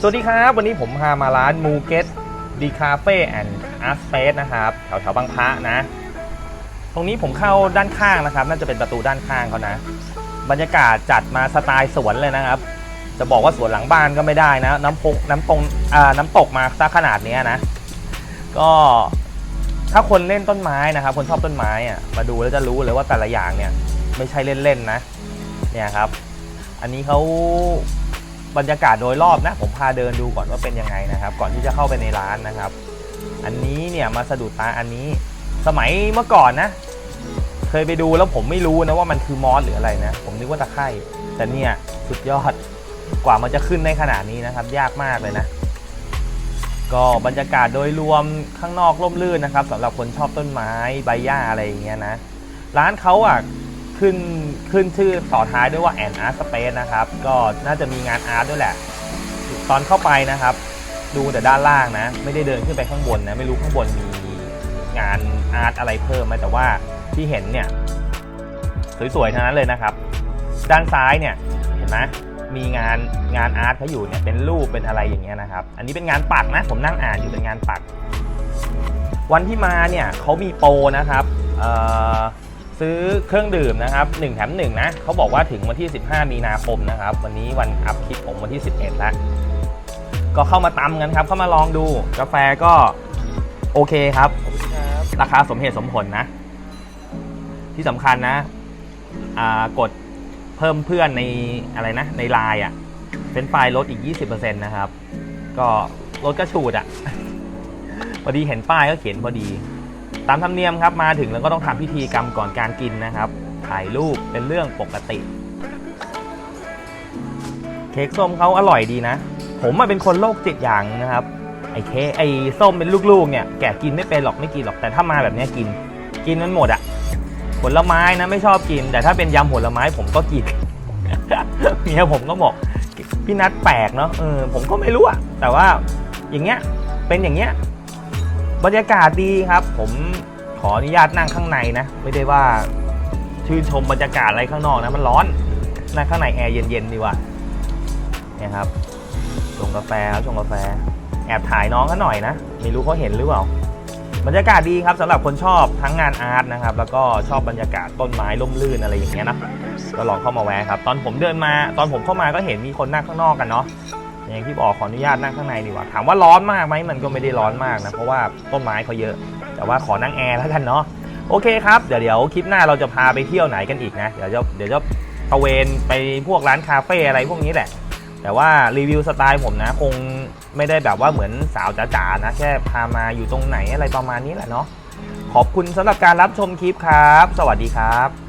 สวัสดีครับ วันนี้ผมพามาร้านมูเกตดีคาเฟ่แอนด์อาร์สเปซนะครับ แถวแถวๆบางพระนะ ตรงนี้ผมเข้าด้านข้างนะครับ น่าจะเป็นประตูด้านข้างเขานะ บรรยากาศจัดมาสไตล์สวนเลยนะครับ จะบอกว่าสวนหลังบ้านก็ไม่ได้นะ น้ำพงน้ำตรงอ่าน้ำตกมาซะขนาดนี้นะ ก็ถ้าคนเล่นต้นไม้นะครับ คนชอบต้นไม้อะมาดูแล้วจะรู้เลยว่าแต่ละอย่างเนี่ย ไม่ใช่เล่นๆนะ เนี่ยครับ อันนี้เขา บรรยากาศโดยรอบนะ ผมพาเดินดูก่อนว่าเป็นยังไงนะครับ ก่อนที่จะเข้าไปในร้านนะครับ อันนี้เนี่ยมาสะดุดตาอันนี้ สมัยเมื่อก่อนนะ เคยไปดูแล้วผมไม่รู้นะว่ามันคือมอสหรืออะไรนะ ผมนึกว่าตะไคร่แต่เนี่ยสุดยอดกว่ามันจะขึ้นในขนาดนี้นะครับ ยากมากเลยนะ ก็บรรยากาศโดยรวมข้างนอกร่มรื่นนะครับสำหรับคนชอบต้นไม้ใบหญ้าอะไรอย่างเงี้ยนะ ร้านเขาอะ ขึ้นขึ้นชื่อต่อท้ายด้วยว่าแอนอาร์ตสเปซนะครับ ก็น่าจะมีงานอาร์ตด้วยแหละ ตอนเข้าไปนะครับ ดูแต่ด้านล่างนะ ไม่ได้เดินขึ้นไปข้างบนนะ ไม่รู้ข้างบนมีงานอาร์ตอะไรเพิ่มไหมแต่ว่าที่เห็นเนี่ย สวยๆทั้งนั้นเลยนะครับ ด้านซ้ายเนี่ยเห็นไหมมีงานงานอาร์ตเขาอยู่เนี่ยเป็นรูปเป็นอะไรอย่างเงี้ยนะครับ อันนี้เป็นงานปักนะ ผมนั่งอ่านอยู่เป็นงานปัก วันที่มาเนี่ยเขามีโปรนะครับ เอ่อ ซื้อเครื่องดื่มนะครับ1แถม1นะเขาบอกว่าถึงวันที่ 15 มีนาคมนะครับ วันนี้วันอัพคลิปผมวันที่ 11แล้วก็เข้ามาตำกันครับ เข้ามาลองดูกาแฟก็โอเคครับ ราคาสมเหตุสมผลนะ ที่สำคัญนะกดเพิ่มเพื่อนในอะไรนะ ในไลน์อะเป็นไฟล์ลดอีก 20%นะครับ ก็ลดกระฉูดอะพอดีเห็นป้ายก็เขียนพอดี ตามธรรมเนียมครับมาถึงแล้วก็ต้องทำพิธีกรรมก่อนการกินนะครับ ถ่ายรูปเป็นเรื่องปกติ เค้กส้มเขาอร่อยดีนะ ผมมาเป็นคนโรคจิตอย่างนะครับไอ้เค้กไอ้ส้มเป็นลูกๆเนี่ยแกะกินไม่เป็นหรอกไม่กินหรอกแต่ถ้ามาแบบนี้กิน กินมันหมดอะผลไม้นะไม่ชอบกิน แต่ถ้าเป็นยำผลไม้ผมก็กินเมียผมก็บอกพี่นัทแปลกเนาะเออผมก็ไม่รู้อะแต่ว่าอย่างเงี้ยเป็นอย่างเงี้ย บรรยากาศดีครับ ผมขออนุญาตนั่งข้างในนะ ไม่ได้ว่าชื่นชมบรรยากาศอะไรข้างนอกนะ มันร้อนนั่งข้างในแอร์เย็นๆดีกว่าเนี่ยครับชงกาแฟครับชงกาแฟ แอบถ่ายน้องเขาหน่อยนะไม่รู้เขาเห็นหรือเปล่าบรรยากาศดีครับสำหรับคนชอบทั้งงานอาร์ตนะครับ แล้วก็ชอบบรรยากาศต้นไม้ร่มรื่นอะไรอย่างเงี้ยนะก็ลองเข้ามาแวะครับ ตอนผมเดินมาตอนผมเข้ามาก็เห็นมีคนนั่งข้างนอกกันเนาะ อย่างที่บอกขออนุญาตนั่งข้างในดีกว่า ถามว่าร้อนมากไหมมันก็ไม่ได้ร้อนมากนะ เพราะว่าต้นไม้เขาเยอะ แต่ว่าขอนั่งแอร์แล้วกันเนาะ โอเคครับ เดี๋ยวเดี๋ยวคลิปหน้าเราจะพาไปเที่ยวไหนกันอีกนะ เดี๋ยวจะเดี๋ยวจะตระเวนไปพวกร้านคาเฟ่อะไรพวกนี้แหละ แต่ว่ารีวิวสไตล์ผมนะ คงไม่ได้แบบว่าเหมือนสาวจ๋าๆนะ แค่พามาอยู่ตรงไหนอะไรประมาณนี้แหละเนาะ ขอบคุณสำหรับการรับชมคลิปครับ สวัสดีครับ